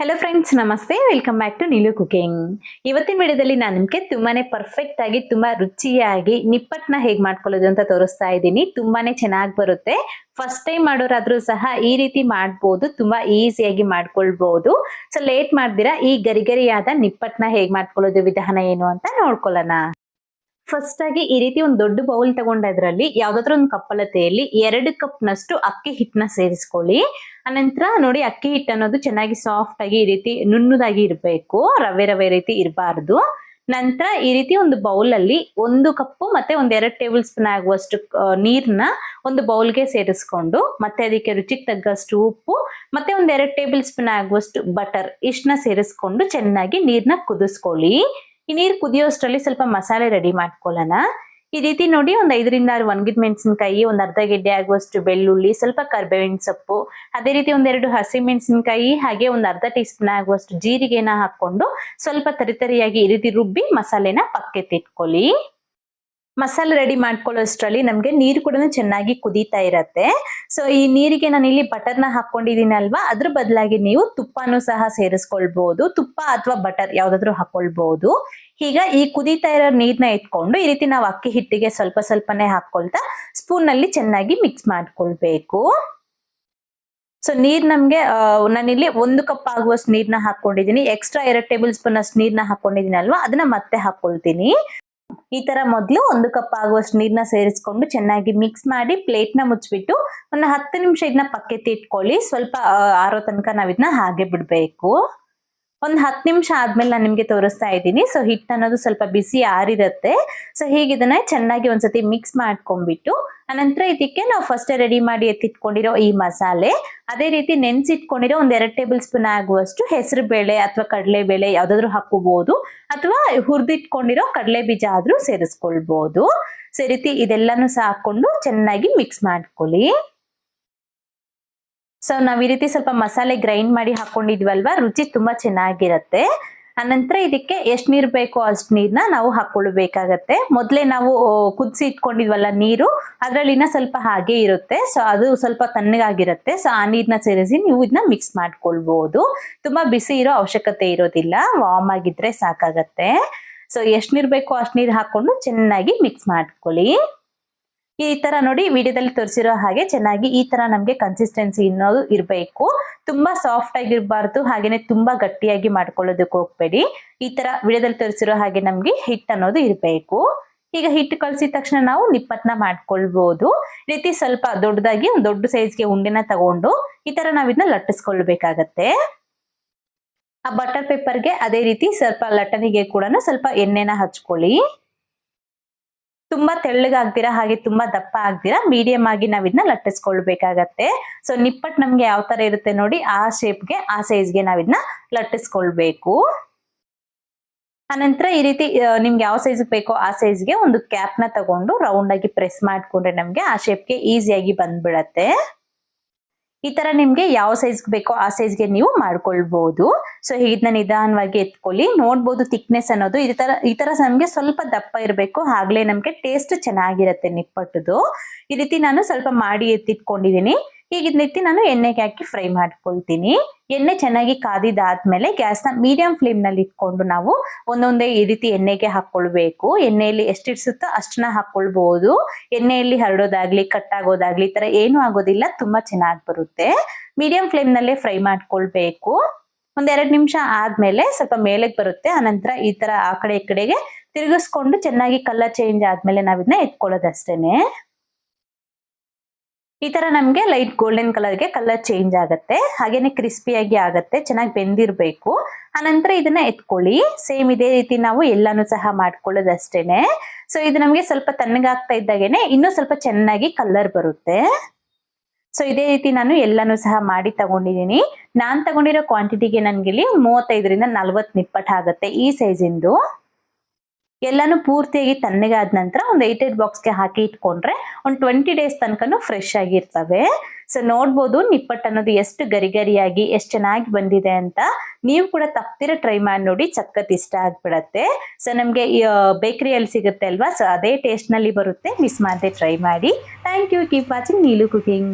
Hello friends ನಮಸ್ತೆ. Welcome back to Neelu cooking ಇವತ್ತಿನ ವಿಡಿಯೋದಲ್ಲಿ ನಾನು ನಿಮಗೆ ತುಂಬಾನೇ ಪರ್ಫೆಕ್ಟ್ ಆಗಿ, ತುಂಬಾ ರುಚಿಯಾಗಿ ನಿಪ್ಪಟ್ನ ಹೇಗೆ ಮಾಡ್ಕೊಳ್ಳೋದು ಅಂತ ತೋರಿಸ್ತಾ ಇದ್ದೀನಿ. ತುಂಬಾನೇ ಚೆನ್ನಾಗಿ ಬರುತ್ತೆ. ಫಸ್ಟ್ ಟೈಮ್ ಮಾಡೋರಾದ್ರೂ ಸಹ ಈ ರೀತಿ ಮಾಡ್ಬೋದು, ತುಂಬಾ ಈಸಿಯಾಗಿ ಮಾಡ್ಕೊಳ್ಬಹುದು ಸೊ ಲೇಟ್ ಮಾಡ್ದಿರಾ ಈ ಗರಿಗರಿಯಾದ ನಿಪ್ಪಟ್ನ ಹೇಗೆ ಮಾಡ್ಕೊಳ್ಳೋದು, ವಿಧಾನ ಏನು ಅಂತ ನೋಡ್ಕೊಳ್ಳೋಣ. ಫಸ್ಟ್ ಆಗಿ ಈ ರೀತಿ ಒಂದು ದೊಡ್ಡ ಬೌಲ್ ತಗೊಂಡದ್ರಲ್ಲಿ ಯಾವ್ದಾದ್ರು ಒಂದು ಕಪ್ಪಲತೆಯಲ್ಲಿ ಎರಡು ಕಪ್ ನಷ್ಟು ಅಕ್ಕಿ ಹಿಟ್ಟನ್ನ ಸೇರಿಸ್ಕೊಳ್ಳಿ. ಅನಂತರ ನೋಡಿ ಅಕ್ಕಿ ಹಿಟ್ಟು ಅನ್ನೋದು ಚೆನ್ನಾಗಿ ಸಾಫ್ಟ್ ಆಗಿ ಈ ರೀತಿ ನುಣ್ಣದಾಗಿ ಇರಬೇಕು, ರವೆ ರವೆ ರೀತಿ ಇರಬಾರ್ದು. ನಂತರ ಈ ರೀತಿ ಒಂದು ಬೌಲ್ ಅಲ್ಲಿ ಒಂದು ಕಪ್ಪು ಮತ್ತೆ ಒಂದ್ ಎರಡು ಟೇಬಲ್ ಸ್ಪೂನ್ ಆಗುವಷ್ಟು ನೀರ್ನ ಒಂದು ಬೌಲ್ಗೆ ಸೇರಿಸ್ಕೊಂಡು, ಮತ್ತೆ ಅದಕ್ಕೆ ರುಚಿಗೆ ತಗ್ಗಷ್ಟು ಉಪ್ಪು, ಮತ್ತೆ ಒಂದ್ ಎರಡು ಟೇಬಲ್ ಸ್ಪೂನ್ ಆಗುವಷ್ಟು ಬಟರ್ ಇಷ್ಟನ್ನ ಸೇರಿಸ್ಕೊಂಡು ಚೆನ್ನಾಗಿ ನೀರ್ನ ಕುದಿಸ್ಕೊಳ್ಳಿ. ಈ ನೀರು ಕುದಿಯೋಷ್ಟರಲ್ಲಿ ಸ್ವಲ್ಪ ಮಸಾಲೆ ರೆಡಿ ಮಾಡ್ಕೊಳ್ಳೋಣ ಈ ರೀತಿ ನೋಡಿ ಒಂದು ಐದರಿಂದ ಆರು ಒಣಗಿದ ಮೆಣಸಿನಕಾಯಿ, ಒಂದು ಅರ್ಧ ಗೆಡ್ಡೆ ಆಗುವಷ್ಟು ಬೆಳ್ಳುಳ್ಳಿ, ಸ್ವಲ್ಪ ಕರ್ಬೇವಿನ ಸೊಪ್ಪು, ಅದೇ ರೀತಿ ಒಂದೆರಡು ಹಸಿ ಮೆಣಸಿನಕಾಯಿ, ಹಾಗೆ ಒಂದು ಅರ್ಧ ಟೀ ಸ್ಪೂನ್ ಆಗುವಷ್ಟು ಜೀರಿಗೆನ ಹಾಕೊಂಡು ಸ್ವಲ್ಪ ತರಿತರಿಯಾಗಿ ಈ ರೀತಿ ರುಬ್ಬಿ ಮಸಾಲೆನ ಪಕ್ಕೆತ್ತಿಟ್ಕೊಳ್ಳಿ. ಮಸಾಲೆ ರೆಡಿ ಮಾಡ್ಕೊಳ್ಳೋಷ್ಟರಲ್ಲಿ ನಮಗೆ ನೀರು ಕೂಡ ಚೆನ್ನಾಗಿ ಕುದೀತಾ ಇರತ್ತೆ. ಸೊ ಈ ನೀರಿಗೆ ನಾನು ಇಲ್ಲಿ ಬಟರ್ನ ಹಾಕೊಂಡಿದ್ದೀನಿ ಅಲ್ವಾ? ಅದ್ರ ಬದಲಾಗಿ ನೀವು ತುಪ್ಪನೂ ಸಹ ಸೇರಿಸ್ಕೊಳ್ಬಹುದು ತುಪ್ಪ ಅಥವಾ ಬಟರ್ ಯಾವ್ದಾದ್ರು ಹಾಕೊಳ್ಬಹುದು ಈಗ ಈ ಕುದೀತಾ ಇರೋ ನೀರ್ನ ಇಟ್ಕೊಂಡು ಈ ರೀತಿ ನಾವು ಅಕ್ಕಿ ಹಿಟ್ಟಿಗೆ ಸ್ವಲ್ಪ ಸ್ವಲ್ಪನೇ ಹಾಕೊಳ್ತಾ ಸ್ಪೂನ್ನಲ್ಲಿ ಚೆನ್ನಾಗಿ ಮಿಕ್ಸ್ ಮಾಡ್ಕೊಳ್ಬೇಕು. ಸೊ ನೀರ್ ನಮ್ಗೆ ನಾನಿಲ್ಲಿ ಒಂದು ಕಪ್ ಆಗುವಷ್ಟು ನೀರ್ನ ಹಾಕೊಂಡಿದೀನಿ. ಎಕ್ಸ್ಟ್ರಾ ಎರಡು ಟೇಬಲ್ ಸ್ಪೂನ್ ಅಷ್ಟು ನೀರ್ನ ಹಾಕೊಂಡಿದೀನಿ ಅಲ್ವಾ? ಅದನ್ನ ಮತ್ತೆ ಹಾಕೊಳ್ತೀನಿ. ಈ ತರ ಮೊದಲು ಒಂದು ಕಪ್ ಆಗುವಷ್ಟು ನೀರ್ನ ಸೇರಿಸ್ಕೊಂಡು ಚೆನ್ನಾಗಿ ಮಿಕ್ಸ್ ಮಾಡಿ ಪ್ಲೇಟ್ನ ಮುಚ್ಚಿಬಿಟ್ಟು ಒಂದು ಹತ್ತು ನಿಮಿಷ ಇದನ್ನ ಪಕ್ಕೆತ್ತಿ ಇಟ್ಕೊಳ್ಳಿ. ಸ್ವಲ್ಪ ಆರೋ ತನಕ ನಾವ್ ಇದನ್ನ ಹಾಗೆ ಬಿಡ್ಬೇಕು. ಒಂದ್ ಹತ್ತು ನಿಮಿಷ ಆದ್ಮೇಲೆ ನಾನು ನಿಮಗೆ ತೋರಿಸ್ತಾ ಇದ್ದೀನಿ. ಸೊ ಹಿಟ್ಟು ಅನ್ನೋದು ಸ್ವಲ್ಪ ಬಿಸಿ ಆರಿರುತ್ತೆ. ಸೊ ಹೀಗೆ ಇದನ್ನ ಚೆನ್ನಾಗಿ ಒಂದ್ಸತಿ ಮಿಕ್ಸ್ ಮಾಡ್ಕೊಂಡ್ಬಿಟ್ಟು, ಅನಂತರ ಇದಕ್ಕೆ ನಾವು ಫಸ್ಟ್ ರೆಡಿ ಮಾಡಿ ಎತ್ತಿಟ್ಕೊಂಡಿರೋ ಈ ಮಸಾಲೆ. ಅದೇ ರೀತಿ ನೆನೆಸಿಟ್ಕೊಂಡಿರೋ ಒಂದ್ ಎರಡು ಟೇಬಲ್ ಸ್ಪೂನ್ ಆಗುವಷ್ಟು ಹೆಸರು ಬೇಳೆ ಅಥವಾ ಕಡಲೆ ಬೇಳೆ ಯಾವ್ದಾದ್ರು ಹಾಕೋಬಹುದು ಅಥವಾ ಹುರಿದಿಟ್ಕೊಂಡಿರೋ ಕಡಲೆ ಬೀಜ ಆದ್ರೂ ಸೇರಿಸ್ಕೊಳ್ಬಹುದು ಸೊ ರೀತಿ ಇದೆಲ್ಲಾನು ಸಹ ಹಾಕೊಂಡು ಚೆನ್ನಾಗಿ ಮಿಕ್ಸ್ ಮಾಡ್ಕೊಳ್ಳಿ. ಸೊ ನಾವ್ ಈ ರೀತಿ ಸ್ವಲ್ಪ ಮಸಾಲೆ ಗ್ರೈಂಡ್ ಮಾಡಿ ಹಾಕೊಂಡಿದ್ವಲ್ವಾ? ರುಚಿ ತುಂಬಾ ಚೆನ್ನಾಗಿರತ್ತೆ. ಅನಂತರ ಇದಕ್ಕೆ ಎಷ್ಟು ನೀರು ಬೇಕೋ ಅಷ್ಟು ನೀರನ್ನ ನಾವು ಹಾಕೊಳ್ಬೇಕಾಗತ್ತೆ. ಮೊದಲೇ ನಾವು ಕುದಿಸಿ ಇಟ್ಕೊಂಡಿದ್ವಲ್ಲ ನೀರು, ಅದರಲ್ಲಿನ ಸ್ವಲ್ಪ ಹಾಗೆ ಇರುತ್ತೆ. ಸೊ ಅದು ಸ್ವಲ್ಪ ತಣ್ಣಗಾಗಿರುತ್ತೆ. ಸೊ ಆ ನೀರನ್ನ ಸೇರಿಸಿ ನೀವು ಇದನ್ನ ಮಿಕ್ಸ್ ಮಾಡ್ಕೊಳ್ಬಹುದು ತುಂಬಾ ಬಿಸಿ ಇರೋ ಅವಶ್ಯಕತೆ ಇರೋದಿಲ್ಲ. ವಾರ್ಮ್ ಆಗಿದ್ರೆ ಸಾಕಾಗತ್ತೆ. ಸೊ ಎಷ್ಟು ನೀರು ಬೇಕೋ ಅಷ್ಟು ನೀರು ಹಾಕೊಂಡು ಚೆನ್ನಾಗಿ ಮಿಕ್ಸ್ ಮಾಡ್ಕೊಳ್ಳಿ. ಈ ತರ ನೋಡಿ ವಿಡಿಯೋದಲ್ಲಿ ತೋರಿಸಿರೋ ಹಾಗೆ ಚೆನ್ನಾಗಿ ಈ ತರ ನಮ್ಗೆ ಕನ್ಸಿಸ್ಟೆನ್ಸಿ ಇನ್ನೋದು ಇರಬೇಕು. ತುಂಬಾ ಸಾಫ್ಟ್ ಆಗಿರ್ಬಾರ್ದು ಹಾಗೇನೆ ತುಂಬಾ ಗಟ್ಟಿಯಾಗಿ ಮಾಡ್ಕೊಳ್ಳೋದಕ್ಕೆ ಹೋಗ್ಬೇಡಿ. ಈ ತರ ವಿಡಿಯೋದಲ್ಲಿ ತೋರಿಸಿರೋ ಹಾಗೆ ನಮ್ಗೆ ಹಿಟ್ ಅನ್ನೋದು ಇರಬೇಕು. ಈಗ ಹಿಟ್ ಕಳ್ಸಿದ ತಕ್ಷಣ ನಾವು ನಿಪ್ಪತ್ನ ಮಾಡ್ಕೊಳ್ಬಹುದು ರೀತಿ ಸ್ವಲ್ಪ ದೊಡ್ಡದಾಗಿ, ಒಂದು ದೊಡ್ಡ ಸೈಜ್ಗೆ ಉಂಡೆನ ತಗೊಂಡು ಈ ತರ ನಾವ್ ಇದನ್ನ ಲಟ್ಟಿಸ್ಕೊಳ್ಬೇಕಾಗತ್ತೆ. ಆ ಬಟರ್ ಪೇಪರ್ಗೆ ಅದೇ ರೀತಿ ಸ್ವಲ್ಪ ಲಟ್ಟನಿಗೆ ಕೂಡ ಸ್ವಲ್ಪ ಎಣ್ಣೆನ ಹಚ್ಕೊಳ್ಳಿ. ತುಂಬಾ ತೆಳ್ಳಗಾಗ್ದಿರಾ ಹಾಗೆ ತುಂಬಾ ದಪ್ಪ ಆಗ್ದಿರಾ ಮೀಡಿಯಂ ಆಗಿ ನಾವ್ ಇದನ್ನ ಲಟ್ಟಿಸ್ಕೊಳ್ಬೇಕಾಗತ್ತೆ. ಸೊ ನಿಪ್ಪಟ್ ನಮ್ಗೆ ಯಾವ ತರ ಇರುತ್ತೆ ನೋಡಿ, ಆ ಶೇಪ್ಗೆ ಆ ಸೈಜ್ಗೆ ನಾವ್ ಇದನ್ನ ಲಟ್ಟಿಸ್ಕೊಳ್ಬೇಕು. ಅನಂತರ ಈ ರೀತಿ ನಿಮ್ಗೆ ಯಾವ ಸೈಜ್ ಬೇಕೋ ಆ ಸೈಜ್ಗೆ ಒಂದು ಕ್ಯಾಪ್ನ ತಗೊಂಡು ರೌಂಡ್ ಆಗಿ ಪ್ರೆಸ್ ಮಾಡ್ಕೊಂಡ್ರೆ ನಮ್ಗೆ ಆ ಶೇಪ್ಗೆ ಈಸಿಯಾಗಿ ಬಂದ್ಬಿಡತ್ತೆ. ಈ ತರ ನಿಮ್ಗೆ ಯಾವ ಸೈಜ್ ಬೇಕೋ ಆ ಸೈಜ್ಗೆ ನೀವು ಮಾಡ್ಕೊಳ್ಬಹುದು ಸೊ ಇದನ್ನ ನಿಧಾನವಾಗಿ ಎತ್ಕೊಳ್ಳಿ. ನೋಡ್ಬೋದು ಥಿಕ್ನೆಸ್ ಅನ್ನೋದು. ಈ ತರ ಈ ತರ ನಮ್ಗೆ ಸ್ವಲ್ಪ ದಪ್ಪ ಇರಬೇಕು. ಆಗ್ಲೇ ನಮ್ಗೆ ಟೇಸ್ಟ್ ಚೆನ್ನಾಗಿರತ್ತೆ ನಿಪ್ಪಟ್ಟದು. ಈ ರೀತಿ ನಾನು ಸ್ವಲ್ಪ ಮಾಡಿ ಎತ್ತಿಟ್ಕೊಂಡಿದೀನಿ. ರೀತಿ ನಾನು ಎಣ್ಣೆಗೆ ಹಾಕಿ ಫ್ರೈ ಮಾಡ್ಕೊಳ್ತೀನಿ. ಎಣ್ಣೆ ಚೆನ್ನಾಗಿ ಕಾದಿದಾದ್ಮೇಲೆ ಗ್ಯಾಸ್ನ ಮೀಡಿಯಂ ಫ್ಲೇಮ್ನಲ್ಲಿ ಇಟ್ಕೊಂಡು ನಾವು ಒಂದೊಂದೇ ಈ ರೀತಿ ಎಣ್ಣೆಗೆ ಹಾಕೊಳ್ಬೇಕು ಎಣ್ಣೆಯಲ್ಲಿ ಎಷ್ಟಿಡ್ಸುತ್ತೋ ಅಷ್ಟನ್ನ ಹಾಕೊಳ್ಬಹುದು ಎಣ್ಣೆಯಲ್ಲಿ ಹರಡೋದಾಗ್ಲಿ ಕಟ್ ಆಗೋದಾಗ್ಲಿ ಈ ತರ ಏನು ಆಗೋದಿಲ್ಲ, ತುಂಬಾ ಚೆನ್ನಾಗಿ ಬರುತ್ತೆ. ಮೀಡಿಯಂ ಫ್ಲೇಮ್ ನಲ್ಲೇ ಫ್ರೈ ಮಾಡ್ಕೊಳ್ಬೇಕು. ಒಂದೆರಡು ನಿಮಿಷ ಆದ್ಮೇಲೆ ಸ್ವಲ್ಪ ಮೇಲೆಗೆ ಬರುತ್ತೆ. ಆನಂತರ ಈ ತರ ಆ ಕಡೆ ಈ ಕಡೆಗೆ ತಿರುಗಿಸ್ಕೊಂಡು ಚೆನ್ನಾಗಿ ಕಲರ್ ಚೇಂಜ್ ಆದ್ಮೇಲೆ ನಾವಿದನ್ನ ಎತ್ಕೊಳ್ಳೋದಷ್ಟೇನೆ. ಈ ತರ ನಮ್ಗೆ ಲೈಟ್ ಗೋಲ್ಡನ್ ಕಲರ್ಗೆ ಕಲರ್ ಚೇಂಜ್ ಆಗುತ್ತೆ. ಹಾಗೇನೆ ಕ್ರಿಸ್ಪಿಯಾಗಿ ಆಗತ್ತೆ, ಚೆನ್ನಾಗಿ ಬೆಂದಿರ್ಬೇಕು. ಆನಂತರ ಇದನ್ನ ಎತ್ಕೊಳ್ಳಿ. ಸೇಮ್ ಇದೇ ರೀತಿ ನಾವು ಎಲ್ಲಾನು ಸಹ ಮಾಡ್ಕೊಳ್ಳೋದಷ್ಟೇನೆ. ಸೊ ಇದು ನಮ್ಗೆ ಸ್ವಲ್ಪ ತಣ್ಣಗಾಗ್ತಾ ಇದ್ದಾಗೇನೆ ಇನ್ನೂ ಸ್ವಲ್ಪ ಚೆನ್ನಾಗಿ ಕಲರ್ ಬರುತ್ತೆ. ಸೊ ಇದೇ ರೀತಿ ನಾನು ಎಲ್ಲಾನು ಸಹ ಮಾಡಿ ತಗೊಂಡಿದ್ದೀನಿ. ನಾನ್ ತಗೊಂಡಿರೋ ಕ್ವಾಂಟಿಟಿಗೆ ನನ್ಗೆ ಇಲ್ಲಿ ಮೂವತ್ತೈದರಿಂದ ನಲ್ವತ್ತು ನಿಪ್ಪಟ್ಟು ಆಗುತ್ತೆ ಈ ಸೈಜಿಂದು ಎಲ್ಲಾನು ಪೂರ್ತಿಯಾಗಿ ತಣ್ಣಗಾದ ನಂತರ ಒಂದು ಬಾಕ್ಸ್ ಬಾಕ್ಸ್ಗೆ ಹಾಕಿ ಇಟ್ಕೊಂಡ್ರೆ ಒಂದು ಟ್ವೆಂಟಿ ಡೇಸ್ ತನಕನೂ ಫ್ರೆಶ್ ಆಗಿರ್ತವೆ. ಸೊ ನೋಡ್ಬೋದು ನಿಪ್ಪಟ್ಟು ಅನ್ನೋದು ಎಷ್ಟು ಗರಿ ಗರಿಯಾಗಿ ಎಷ್ಟು ಚೆನ್ನಾಗಿ ಬಂದಿದೆ ಅಂತ. ನೀವು ಕೂಡ ತಪ್ತಿರ ಟ್ರೈ ಮಾಡಿ ನೋಡಿ ಚಕ್ಕತ್ ಇಷ್ಟ ಆಗ್ಬಿಡತ್ತೆ. ಸೊ ನಮಗೆ ಬೇಕರಿಯಲ್ಲಿ ಸಿಗುತ್ತೆ ಅಲ್ವಾ? ಸೊ ಅದೇ ಟೇಸ್ಟ್ನಲ್ಲಿ ಬರುತ್ತೆ. ಮಿಸ್ ಮಾಡದೆ ಟ್ರೈ ಮಾಡಿ. Thank you keep watching Neelu cooking